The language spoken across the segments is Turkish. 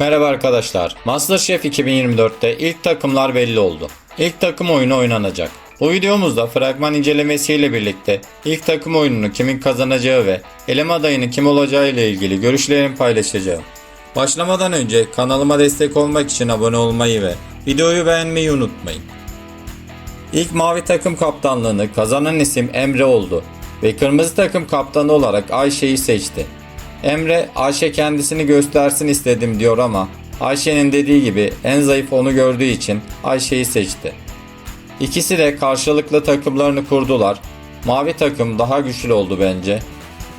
Merhaba arkadaşlar. MasterChef 2024'te ilk takımlar belli oldu. İlk takım oyunu oynanacak. Bu videomuzda fragman incelemesiyle birlikte ilk takım oyununu kimin kazanacağı ve eleme adayının kim olacağı ile ilgili görüşlerimi paylaşacağım. Başlamadan önce kanalıma destek olmak için abone olmayı ve videoyu beğenmeyi unutmayın. İlk mavi takım kaptanlığını kazanan isim Emre oldu ve kırmızı takım kaptanı olarak Ayşe'yi seçti. Emre Ayşe kendisini göstersin istedim diyor ama Ayşe'nin dediği gibi en zayıf onu gördüğü için Ayşe'yi seçti. İkisi de karşılıklı takımlarını kurdular. Mavi takım daha güçlü oldu bence.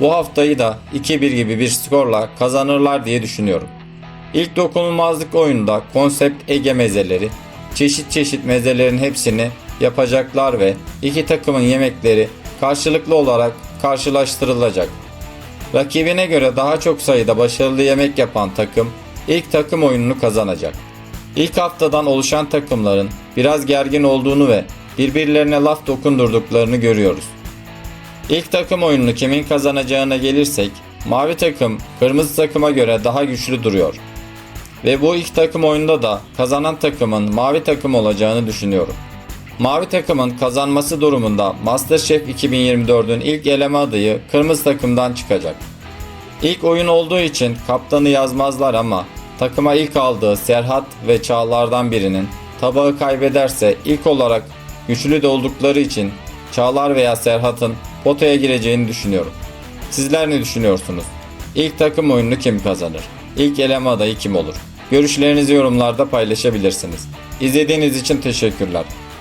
Bu haftayı da 2-1 gibi bir skorla kazanırlar diye düşünüyorum. İlk dokunulmazlık oyununda konsept Ege mezeleri, çeşit çeşit mezelerin hepsini yapacaklar ve iki takımın yemekleri karşılıklı olarak karşılaştırılacak. Rakibine göre daha çok sayıda başarılı yemek yapan takım ilk takım oyununu kazanacak. İlk haftadan oluşan takımların biraz gergin olduğunu ve birbirlerine laf dokundurduklarını görüyoruz. İlk takım oyununu kimin kazanacağına gelirsek, mavi takım kırmızı takıma göre daha güçlü duruyor. Ve bu ilk takım oyunda da kazanan takımın mavi takım olacağını düşünüyorum. Mavi takımın kazanması durumunda MasterChef 2024'ün ilk eleme adayı kırmızı takımdan çıkacak. İlk oyun olduğu için kaptanı yazmazlar ama takıma ilk aldığı Serhat ve Çağlar'dan birinin tabağı kaybederse ilk olarak güçlü de oldukları için Çağlar veya Serhat'ın potaya gireceğini düşünüyorum. Sizler ne düşünüyorsunuz? İlk takım oyununu kim kazanır? İlk eleme adayı kim olur? Görüşlerinizi yorumlarda paylaşabilirsiniz. İzlediğiniz için teşekkürler.